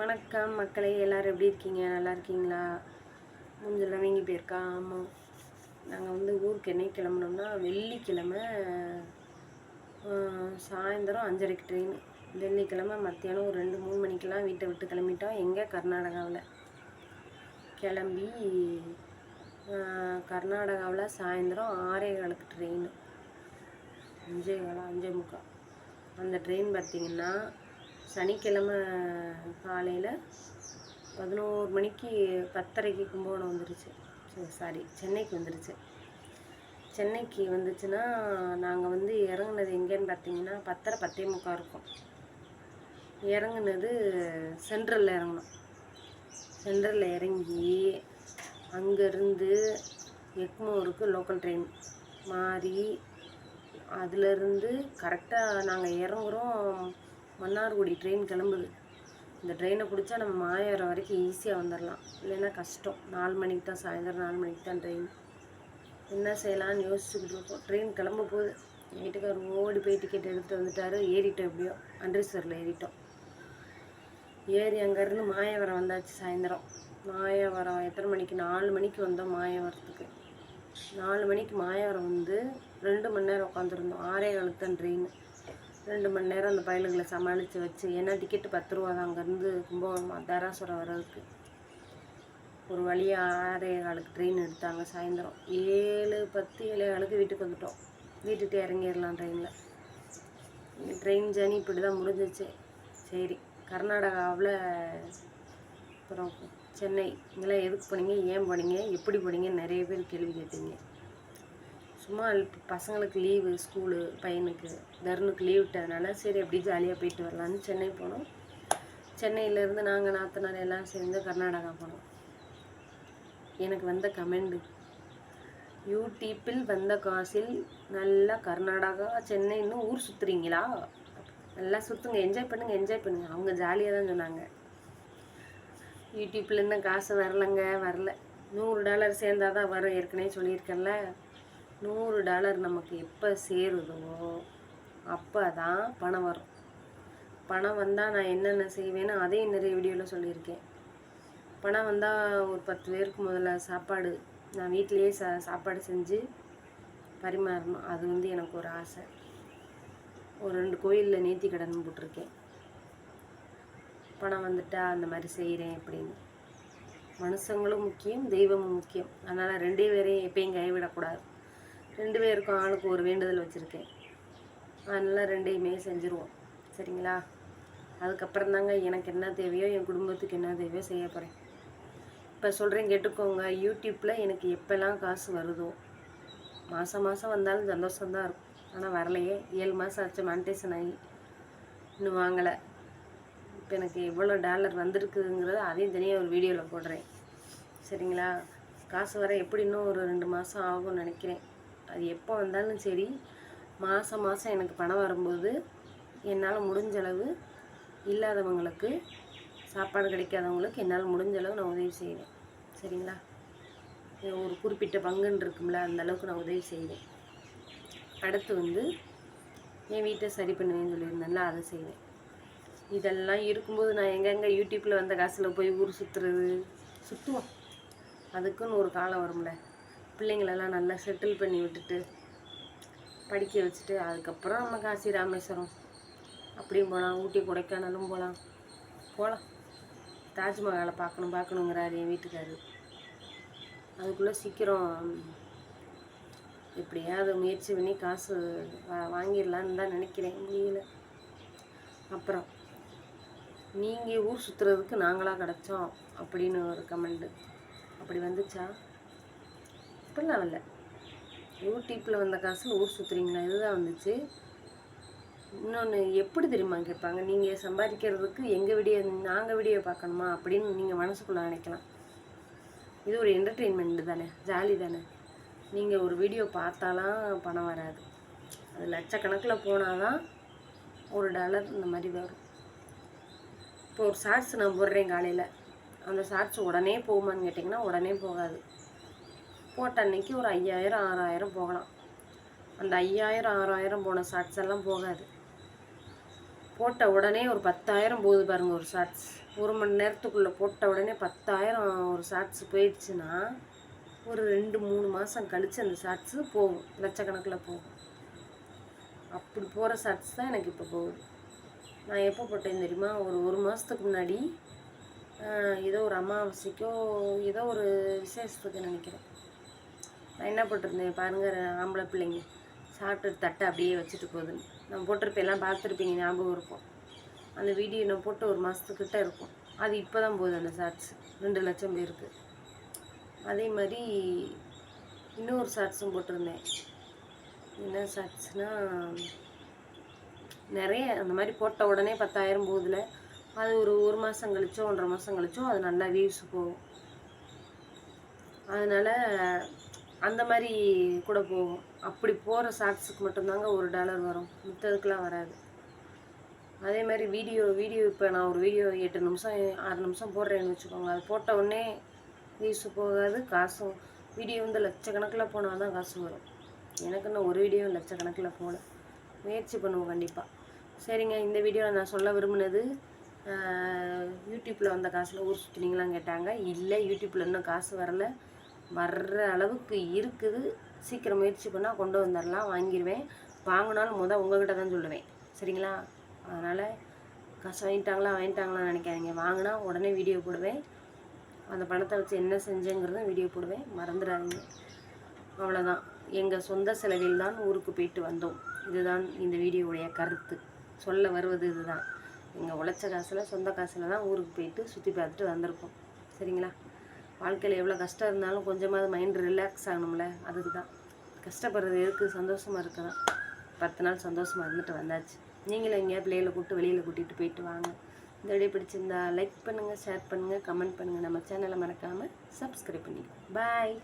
வணக்கம் மக்களே எல்லாரும் எப்படி இருக்கீங்க? நல்லா இருக்கீங்களா? மூஞ்செல்லாம் வீங்கி போயிருக்கா? ஆமாம் நாங்கள் வந்து ஊருக்கு என்னைக்கு கிளம்புனோம்னா வெள்ளிக்கிழமை சாயந்தரம் அஞ்சரைக்கு ட்ரெயின் வெள்ளிக்கிழமை மத்தியானம் ஒரு ரெண்டு மூணு மணிக்கெல்லாம் வீட்டை விட்டு கிளம்பிட்டோம். எங்கே? கர்நாடகாவில். கிளம்பி கர்நாடகாவில் சாயந்தரம் ஆறே காலுக்கு ட்ரெயின் அஞ்சே காலம் அஞ்சே முக்கால் அந்த ட்ரெயின் பார்த்திங்கன்னா சனிக்கிழமை காலையில் பதினோரு மணிக்கு பத்தரைக்கு கும்பகோணம் வந்துருச்சு. சாரி சென்னைக்கு வந்துருச்சு. சென்னைக்கு வந்துச்சுன்னா நாங்கள் வந்து இறங்குனது எங்கேன்னு பார்த்தீங்கன்னா பத்தரை பத்தே முக்கால் இருக்கும். இறங்குனது சென்ட்ரலில் இறங்கணும் சென்ட்ரலில் இறங்கி அங்கேருந்து எக்மோருக்கு லோக்கல் ட்ரெயின் மாறி அதுலேருந்து கரெக்டாக நாங்கள் இறங்குறோம். மன்னார்குடி ட்ரெயின் கிளம்புது. இந்த ட்ரெயினை பிடிச்சா நம்ம மாயவரம் வரைக்கும் ஈஸியாக வந்துடலாம் இல்லைன்னா கஷ்டம். நாலு மணிக்கு தான் சாயந்தரம் நாலு மணிக்கு தான் ட்ரெயின் என்ன செய்யலாம்னு யோசிச்சுக்கிட்டு இருக்கோம். ட்ரெயின் கிளம்ப போகுது என் வீட்டுக்கார் ஓடி போய் டிக்கெட் எடுத்துட்டு வந்துட்டாரு. ஏறிட்டோம் எப்படியோ. அம்ரித்சரில் ஏறிட்டோம். ஏறி அங்கேருந்து மாயவரம் வந்தாச்சு சாயந்தரம். மாயவரம் எத்தனை மணிக்கு? நாலு மணிக்கு வந்தோம் மாயவரத்துக்கு. நாலு மணிக்கு மாயவரம் வந்து ரெண்டு மணி நேரம் உட்காந்துருந்தோம். ஆறே காலுக்கு தான் ட்ரெயின் ரெண்டு மணி நேரம் அந்த பயலுகளை சமாளித்து வச்சு ஏன்னா டிக்கெட்டு பத்து ரூபா தான். அங்கேருந்து கும்பகோணம் தராசுரம் வர்றதுக்கு. ஒரு வழியாக ஆறே காலுக்கு ட்ரெயின் எடுத்தாங்க சாயந்தரம். ஏழு பத்து ஏழே காலுக்கு வீட்டுக்கு வந்துட்டோம். வீட்டுக்கு இறங்கிடலாம் ட்ரெயினில் ட்ரெயின் ஜேர்னி இப்படி தான் முடிஞ்சிச்சு. சரி கர்நாடகாவில் அப்புறம் சென்னை. இங்கெல்லாம் எதுக்கு போனீங்க? ஏன் போனீங்க? எப்படி போனீங்கன்னு நிறைய பேர் கேள்வி கேட்டீங்க. சும்மா பசங்களுக்கு லீவு ஸ்கூலு பையனுக்கு தருணுக்கு லீவ் விட்டதுனால சரி அப்படி ஜாலியாக போயிட்டு வரலான்னு சென்னை போனோம். சென்னையிலேருந்து நாங்கள் நாத்தனார் எல்லாம் சேர்ந்து கர்நாடகா போனோம். எனக்கு வந்த கமெண்டு யூடியூப்பில் வந்த காசில் நல்லா கர்நாடகா சென்னைன்னு ஊர் சுற்றுறீங்களா நல்லா சுற்றுங்க என்ஜாய் பண்ணுங்கள் என்ஜாய் பண்ணுங்கள் அவங்க ஜாலியாக தான் சொன்னாங்க. யூடியூப்லேருந்து காசு வரலங்க வரல. நூறு டாலர் சேர்ந்தாதான் வரும் ஏற்கனவே சொல்லியிருக்கேன்ல. நூறு டாலர் நமக்கு எப்போ சேருதோ அப்போ தான் பணம் வரும். பணம் வந்தால் நான் என்னென்ன செய்வேன்னு அதையும் நிறைய வீடியோவில் சொல்லியிருக்கேன். பணம் வந்தால் ஒரு பத்து பேருக்கு முதல்ல சாப்பாடு நான் வீட்டிலேயே சா சாப்பாடு செஞ்சு பரிமாறணும். அது வந்து எனக்கு ஒரு ஆசை. ஒரு ரெண்டு கோயிலில் நேர்த்தி கடன் போட்டிருக்கேன். பணம் வந்துட்டா அந்த மாதிரி செய்கிறேன் அப்படின்னு. மனுஷங்களும் முக்கியம் தெய்வமும் முக்கியம். அதனால் ரெண்டே பேரையும் எப்பயும் கைவிடக்கூடாது. ரெண்டு பேருக்கும் ஆளுக்கு ஒரு வேண்டுதல் வச்சுருக்கேன். அதனால் ரெண்டையுமே செஞ்சுருவோம். சரிங்களா? அதுக்கப்புறம் தாங்க எனக்கு என்ன தேவையோ என் குடும்பத்துக்கு என்ன தேவையோ செய்ய போகிறேன் இப்போ சொல்கிறேன் கேட்டுக்கோங்க. யூடியூப்பில் எனக்கு எப்போல்லாம் காசு வருதோ மாதம் மாதம் வந்தாலும் சந்தோஷம்தான் இருக்கும். ஆனால் வரலையே. ஏழு மாதம் ஆச்சு மானிட்டேஷன் ஆகி. இன்னும் வாங்கலை. இப்போ எனக்கு எவ்வளோ டாலர் வந்திருக்குங்கிறத அதையும் தனியாக ஒரு வீடியோவில் போடுறேன். சரிங்களா? காசு வர எப்படி இன்னும் ஒரு ரெண்டு மாதம் ஆகும்னு நினைக்கிறேன். அது எப்போ வந்தாலும் சரி மாதம் மாதம் எனக்கு பணம் வரும்போது என்னால் முடிஞ்ச அளவு இல்லாதவங்களுக்கு சாப்பாடு கிடைக்காதவங்களுக்கு என்னால் முடிஞ்ச அளவு நான் உதவி செய்வேன். சரிங்களா? ஒரு குறிப்பிட்ட பங்குன்னு இருக்கும்ல அந்த அளவுக்கு நான் உதவி செய்வேன். அடுத்து வந்து என் வீட்டை சரி பண்ணுவேன்னு சொல்லியிருந்தேன்ல அதை செய்வேன். இதெல்லாம் இருக்கும்போது நான் எங்கெங்கே யூடியூப்பில் வந்த காசில் போய் ஊர் சுற்றுறது சுற்றுவோம் அதுக்குன்னு ஒரு காலம் வரும்ல. பிள்ளைங்களெல்லாம் நல்லா செட்டில் பண்ணி விட்டுட்டு படிக்க வச்சுட்டு அதுக்கப்புறம் நம்ம காசி ராமேஸ்வரம். அப்படியும் போகலாம் ஊட்டி கொடைக்கானலும் போகலாம் போகலாம் தாஜ்மஹாலை பார்க்கணும் பார்க்கணுங்கிறாரு என் வீட்டுக்காரு அதுக்குள்ளே சீக்கிரம் எப்படியாவது முயற்சி பண்ணி காசு வா வாங்கிடலான்னு தான் நினைக்கிறேன் முடியல. அப்புறம் நீங்கள் ஊர் சுற்றுறதுக்கு நாங்களாக கிடச்சோம் அப்படின்னு ஒரு கமெண்டு அப்படி வந்துச்சா? ஹாஸ்பிட்டல் வரல. யூடியூப்பில் வந்த காசில் ஊர் சுற்றுறீங்களா இதுதான் வந்துச்சு. இன்னொன்று எப்படி தெரியுமா கேட்பாங்க? நீங்கள் சம்பாதிக்கிறதுக்கு எங்கள் வீடியோ நாங்கள் வீடியோ பார்க்கணுமா? அப்படின்னு நீங்கள் மனசுக்குள்ளே நினைக்கலாம். இது ஒரு என்டர்டெயின்மெண்ட்டு தானே ஜாலி தானே. நீங்கள் ஒரு வீடியோ பார்த்தாலாம் பணம் வராது. அது லட்சக்கணக்கில் போனால் தான் ஒரு டாலர் இந்த மாதிரி வரும். இப்போ ஒரு ஷார்ட்ஸ் நான் போடுறேன் காலையில். அந்த ஷார்ட்ஸ் உடனே போகுமான்னு கேட்டிங்கன்னா உடனே போகாது. போட்ட அன்னைக்கு ஒரு ஐயாயிரம் ஆறாயிரம் போகலாம். அந்த ஐயாயிரம் ஆறாயிரம் போன ஷார்ட்ஸ் எல்லாம் போகாது. போட்ட உடனே ஒரு பத்தாயிரம் போகுது பாருங்கள் ஒரு ஷார்ட்ஸ் ஒரு மணி நேரத்துக்குள்ளே போட்ட உடனே பத்தாயிரம் ஒரு ஷார்ட்ஸ் போயிடுச்சுன்னா ஒரு ரெண்டு மூணு மாதம் கழித்து அந்த ஷார்ட்ஸு போகும். லட்சக்கணக்கில் போகும். அப்படி போகிற ஷார்ட்ஸ் தான் எனக்கு இப்போ போகுது. நான் எப்போ போட்டேன் தெரியுமா? ஒரு ஒரு மாதத்துக்கு முன்னாடி ஏதோ ஒரு அமாவாசைக்கோ ஏதோ ஒரு விசேஷத்துக்கு நினைக்கிறேன். நான் என்ன போட்டிருந்தேன்? பாருங்கள் ஆம்பளை பிள்ளைங்க. சாப்பிட்டு தட்டை அப்படியே வச்சுட்டு போகுதுன்னு நான் போட்டிருப்பேன் எல்லாம் பார்த்துருப்பீங்க ஞாபகம் இருக்கும். அந்த வீடியோ நான் போட்டு ஒரு மாதத்துக்கிட்ட இருக்கும். அது இப்போ தான் போகுது அந்த ஷார்ட்ஸ் ரெண்டு லட்சம் பேருக்கு. அதே மாதிரி இன்னொரு ஷார்ட்ஸும் போட்டிருந்தேன். என்ன ஷார்ட்ஸ்னால் நிறைய அந்த மாதிரி போட்ட உடனே பத்தாயிரம் போகுதுல. அது ஒரு ஒரு மாதம் கழிச்சோ ஒன்றரை மாதம் கழிச்சோ அது நல்லா வியூஸ் போகும். அதனால் அந்த மாதிரி கூட போகும். அப்படி போகிற ஷார்ட்ஸுக்கு மட்டும்தாங்க ஒரு டாலர் வரும். மித்ததுக்கெலாம் வராது. அதே மாதிரி வீடியோ வீடியோ இப்போ நான் ஒரு வீடியோ எட்டு நிமிஷம் ஆறு நிமிஷம் போடுறேன்னு வச்சுக்கோங்க அது போட்ட உடனே வியூஸ் போகாது காசும் வீடியோ வந்து லட்சக்கணக்கில் போனால் தான் காசு வரும். எனக்கு இன்னும் ஒரு வீடியோ லட்சக்கணக்கில் போகல. முயற்சி பண்ணுவோம் கண்டிப்பாக சரிங்க இந்த வீடியோவில் நான் சொல்ல விரும்பினது யூடியூப்பில் வந்த காசில் ஊர் சுற்றினீங்களாம் கேட்டாங்க. இல்லை யூடியூப்பில் இன்னும் காசு வரல. வர்ற அளவுக்கு இருக்குது. சீக்கிரம் முயற்சி பண்ணால் கொண்டு வந்துடலாம் வாங்கிடுவேன் வாங்கினாலும் முதல் உங்கள்கிட்ட தான் சொல்லுவேன். சரிங்களா? அதனால் காசு வாங்கிட்டாங்களா வாங்கிட்டாங்களான்னு நினைக்காதீங்க. வாங்கினா உடனே வீடியோ போடுவேன். அந்த பணத்தை வச்சு என்ன செஞ்சேங்கிறதும் வீடியோ போடுவேன். மறந்துடாதீங்க. அவ்வளோதான் எங்கள் சொந்த செலவில் தான் ஊருக்கு போயிட்டு வந்தோம். இதுதான் இந்த வீடியோவுடைய கருத்து. சொல்ல வருவது இதுதான். எங்கள் உழைச்ச காசில் சொந்த காசில் தான் ஊருக்கு போயிட்டு சுற்றி பார்த்துட்டு வந்திருக்கோம். சரிங்களா? வாழ்க்கையில் எவ்வளோ கஷ்டம் இருந்தாலும் கொஞ்சமாவது மைண்ட் ரிலாக்ஸ் ஆகணும்ல அதுக்கு தான் கஷ்டப்படுறது எதுக்கு? சந்தோஷமாக இருக்கிறோம் பத்து நாள் சந்தோஷமாக இருந்துட்டு வந்தாச்சு. நீங்களும் எங்கேயா பிள்ளைகளை கூப்பிட்டு வெளியில் கூட்டிகிட்டு போயிட்டு வாங்க. இந்த வீடியோ பிடிச்சிருந்தா லைக் பண்ணுங்கள் ஷேர் பண்ணுங்கள் கமெண்ட் பண்ணுங்கள் நம்ம சேனலை மறக்காமல் சப்ஸ்கிரைப் பண்ணிக்கோங்க. பாய்